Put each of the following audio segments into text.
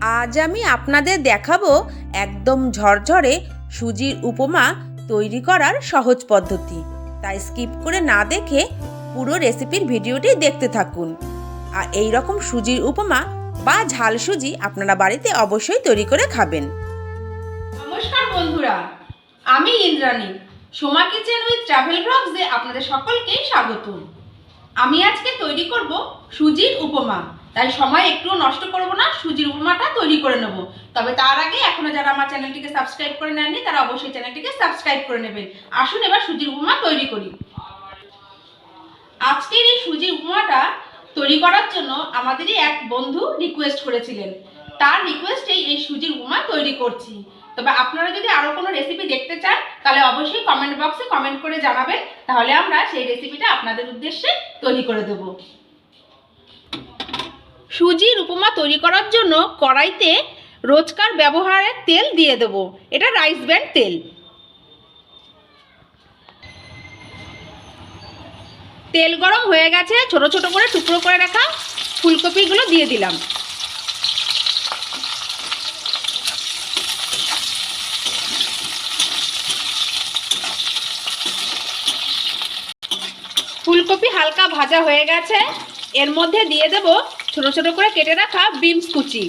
আজ আমি আপনাদের দেখাবো একদম ঝরঝরে সুজির উপমা তৈরি করার সহজ পদ্ধতি। তাই স্কিপ করে না দেখে পুরো রেসিপির ভিডিওটি দেখতে থাকুন। আর এই রকম সুজির উপমা বা ঝাল সুজি আপনারা বাড়িতে অবশ্যই তৈরি করে খাবেন। নমস্কার বন্ধুরা, আমি Indrani, Soma kitchen with travel ব্লগসে আপনাদের সকলকেই স্বাগত আমি আজকে তৈরি করব সুজির উপমা। তাই সময় একটুও নষ্ট করব না, সুজির উপমাটা তৈরি করে নেব। তবে তার আগে এখনও যারা আমার চ্যানেলটিকে সাবস্ক্রাইব করে নেননি, তারা অবশ্যই চ্যানেলটিকে সাবস্ক্রাইব করে নেবেন। আসুন এবার সুজির উপমা তৈরি করি। আজকের এই সুজির উপমাটা তৈরি করার জন্য আমাদেরই এক বন্ধু রিকোয়েস্ট করেছিলেন। তার রিকোয়েস্টেই এই সুজির উপমা তৈরি করছি। তবে আপনারা যদি আরও কোনো রেসিপি দেখতে চান, তাহলে অবশ্যই কমেন্ট বক্সে কমেন্ট করে জানাবেন। তাহলে আমরা সেই রেসিপিটা আপনাদের উদ্দেশ্যে তৈরি করে দেব। সুজির উপমা তৈরি করার জন্য কড়াইতে রোজকার ব্যবহারের তেল দিয়ে দেব। এটা রাইস ব্র্যান্ড তেল। তেল গরম হয়ে গেছে, ছোট ছোট করে টুকরো করে রাখা ফুলকপিগুলো দিয়ে দিলাম। ফুলকপি হালকা ভাজা হয়ে গেছে, এর মধ্যে দিয়ে দেব ছোট ছোট করে কেটে রাখা বিনস কুচি।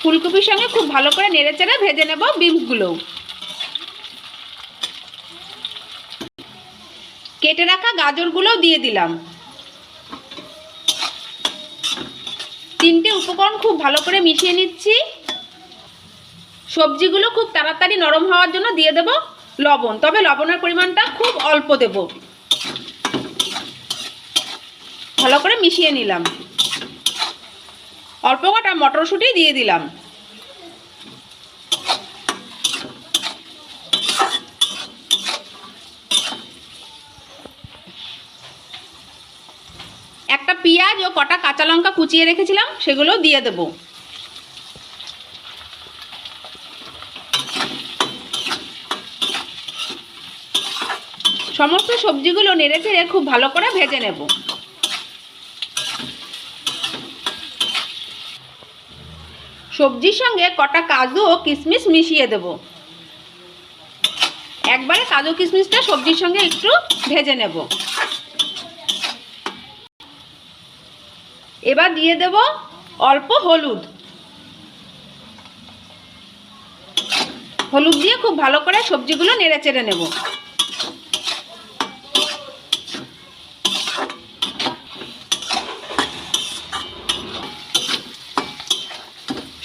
ফুলকপির সঙ্গে খুব ভালো করে নেড়ে চেড়ে ভেজে নেব বিনসগুলো। কেটে রাখা গাজরগুলোও দিয়ে দিলাম। তিনটে উপকরণ খুব ভালো করে মিশিয়ে নিচ্ছি। সবজিগুলো খুব তাড়াতাড়ি নরম হওয়ার জন্য দিয়ে দেব। লবণ। তবে লবণের পরিমাণটা খুব অল্প দেব। ভালো করে মিশিয়ে নিলাম। অল্প কটা মটরশুঁটি দিয়ে দিলাম। একটা পেঁয়াজ ও কটা কাঁচা লঙ্কা কুচিয়ে রেখেছিলাম, সেগুলো দিয়ে দেবো। সমস্ত সবজিগুলো নেড়ে চেড়ে খুব ভালো করে ভেজে নেব। সবজির সঙ্গে কটা কাজু ও কিশমিশ মিশিয়ে দেব। একবারে কাজু কিশমিশটা সবজির সঙ্গে একটু ভেজে নেব। এবার দিয়ে দেব অল্প হলুদ। হলুদ দিয়ে খুব ভালো করে সবজিগুলো নেড়ে চেড়ে নেব।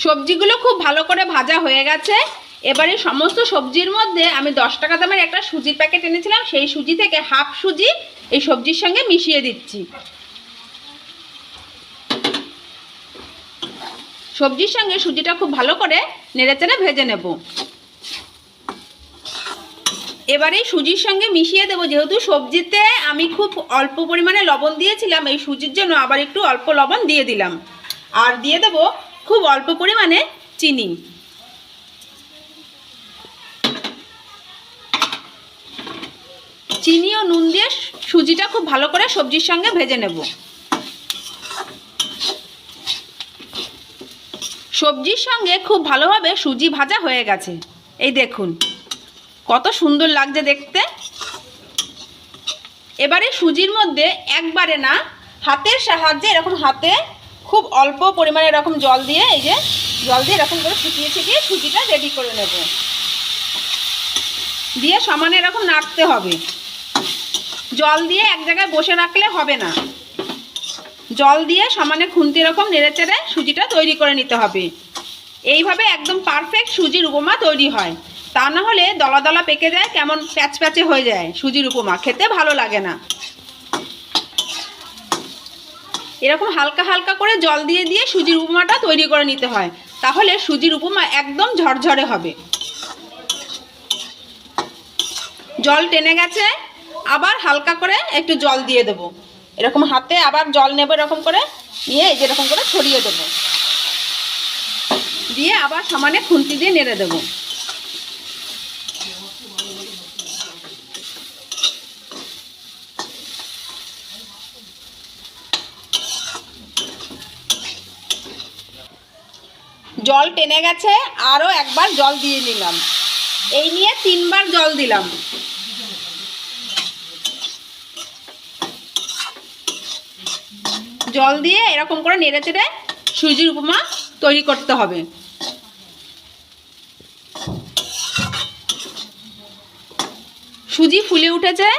সবজিগুলো খুব ভালো করে ভাজা হয়ে গেছে। এবারে সমস্ত সবজির মধ্যে আমি দশ টাকা দামের একটা সুজির প্যাকেট এনেছিলাম। সেই সুজি থেকে হাফ সুজি এই সবজির সঙ্গে মিশিয়ে দিচ্ছি। সবজির সঙ্গে সুজিটা খুব ভালো করে নেড়েচেড়ে ভেজে নেব। এবারে সুজির সঙ্গে মিশিয়ে দেবো। যেহেতু সবজিতে আমি খুব অল্প পরিমাণে লবণ দিয়েছিলাম, এই সুজির জন্য আবার একটু অল্প লবণ দিয়ে দিলাম। আর দিয়ে দেবো খুব অল্প পরিমাণে চিনি। চিনি ও নুন দিয়ে সুজিটা খুব ভালো করে সবজির সঙ্গে ভেজে নেব। সবজির সঙ্গে খুব ভালোভাবে সুজি ভাজা হয়ে গেছে। এই দেখুন, কত সুন্দর লাগছে দেখতে। এবারে সুজির মধ্যে একবারে না, হাতের সাহায্যে, এরকম হাতে খুব অল্প পরিমাণে এরকম জল দিয়ে, এই যে জল দিয়ে এরকম করে ছিটিয়ে ছিটিয়ে সুজিটা রেডি করে নেব। দিয়ে সমানে এরকম নাড়তে হবে। জল দিয়ে এক জায়গায় বসে রাখলে হবে না। জল দিয়ে সমানে খুন্তি এরকম নেড়ে চেড়ে সুজিটা তৈরি করে নিতে হবে। এইভাবে একদম পারফেক্ট সুজির উপমা তৈরি হয়। তা না হলে দলা দলা পেকে যায়, কেমন প্যাচ প্যাচে হয়ে যায় সুজির উপমা। খেতে ভালো লাগে না। এরকম হালকা হালকা করে জল দিয়ে দিয়ে সুজির উপমাটা তৈরি করে নিতে হয়। তাহলে সুজির উপমা একদম ঝরঝরে হবে। জল টেনে গেছে, আবার হালকা করে একটু জল দিয়ে দেব। এরকম হাতে আবার জল নেব এরকম করে, নিয়ে এই যেরকম করে ছড়িয়ে দেব। দিয়ে আবার সমানে খুন্তি দিয়ে নেড়ে দেবো। জল টেনে গেছে আরও একবার জল দিয়ে নিলাম। এই নিয়ে তিনবার জল দিলাম। জল দিয়ে এরকম করে নেড়ে চেড়ে সুজির উপমা তৈরি করতে হবে। সুজি ফুলে উঠেছে।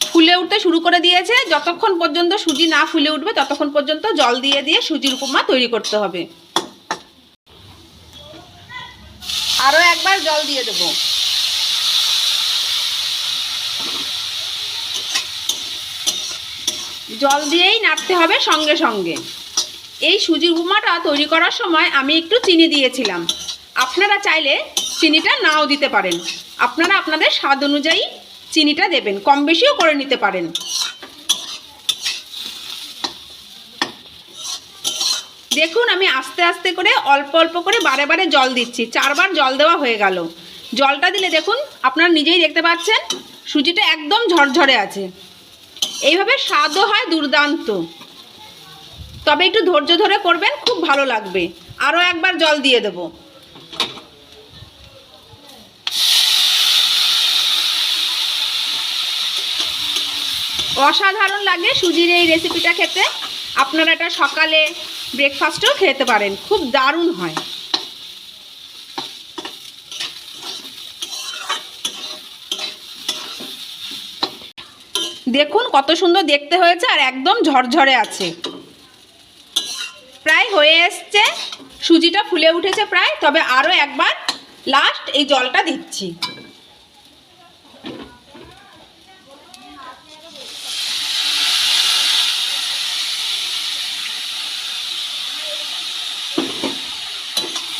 ফুলে উঠতে শুরু করে দিয়েছে। যতক্ষণ পর্যন্ত সুজি না ফুলে উঠবে, ততক্ষণ পর্যন্ত জল দিয়ে দিয়ে সুজির উপমা তৈরি করতে হবে আরও একবার জল দিয়ে দেব। জল দিয়েই নাড়তে হবে সঙ্গে সঙ্গে। এই সুজির উপমাটা তৈরি করার সময় আমি একটু চিনি দিয়েছিলাম। আপনারা চাইলে চিনিটা নাও দিতে পারেন। আপনারা আপনাদের স্বাদ অনুযায়ী চিনিটা দেবেন, কম বেশিও করে নিতে পারেন। দেখুন, আমি আস্তে আস্তে করে, অল্প অল্প করে বারে বারে জল দিচ্ছি। চারবার জল দেওয়া হয়ে গেল। জলটা দিলে দেখুন, আপনারা নিজেই দেখতে পাচ্ছেন, সুজিটা একদম ঝরঝরে আছে। এইভাবে স্বাদও হয় দুর্দান্ত। তবে একটু ধৈর্য ধরে করবেন, খুব ভালো লাগবে। আরও একবার জল দিয়ে দেবো। অসাধারণ লাগে সুজির এই রেসিপিটা খেতে। আপনারা এটা সকালে ব্রেকফাস্টেও খেতে পারেন, খুব দারুণ হয়। দেখুন কত সুন্দর দেখতে হয়েছে আর একদম ঝরঝরে আছে। প্রায় হয়ে এসছে, সুজিটা ফুলে উঠেছে প্রায়, তবে আরও একবার লাস্ট এই জলটা দিচ্ছি।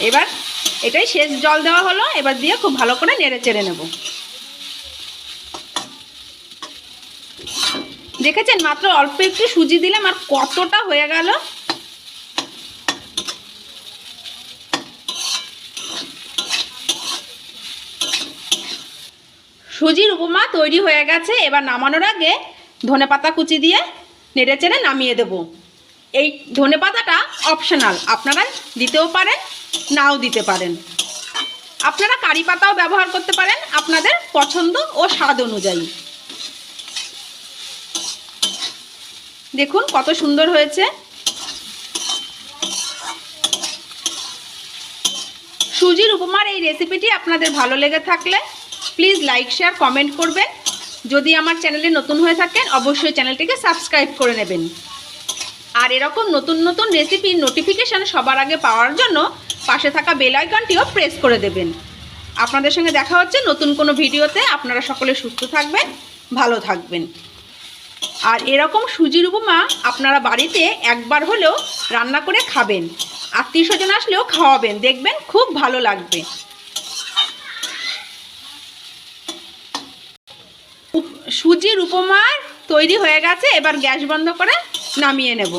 এবার এটাই শেষ জল দেওয়া হলো। এবার দিয়ে খুব ভালো করে নেড়ে চেড়ে নেব। দেখেছেন? মাত্র অল্প একটু সুজি দিলাম আর কতটা হয়ে গেল? সুজির উপমা তৈরি হয়ে গেছে। এবার নামানোর আগে ধনে পাতা কুচি দিয়ে নেড়ে চেড়ে নামিয়ে দেব। এই ধনে পাতাটা অপশনাল আপনারা দিতেও পারেন, নাও দিতে পারেন। আপনারা কারি পাতাও ব্যবহার করতে পারেন আপনাদের পছন্দ ও স্বাদ অনুযায়ী। দেখুন কত সুন্দর হয়েছে। সুজির উপমার এই রেসিপিটি আপনাদের ভালো লেগে থাকলে প্লিজ লাইক শেয়ার কমেন্ট করবেন। যদি আমার চ্যানেলে নতুন হয়ে থাকেন, অবশ্যই চ্যানেলটিকে সাবস্ক্রাইব করে নেবেন। আর এরকম নতুন নতুন রেসিপির নোটিফিকেশান সবার আগে পাওয়ার জন্য পাশে থাকা বেল আইকনটিও প্রেস করে দেবেন। আপনাদের সঙ্গে দেখা হচ্ছে নতুন কোনো ভিডিওতে। আপনারা সকলে সুস্থ থাকবেন, ভালো থাকবেন। আর এরকম সুজির উপমা আপনারা বাড়িতে একবার হলেও রান্না করে খাবেন। আত্মীয় স্বজন আসলেও খাওয়াবেন, দেখবেন খুব ভালো লাগবে। সুজির উপমা তৈরি হয়ে গেছে, এবার গ্যাস বন্ধ করে নামিয়ে নেব।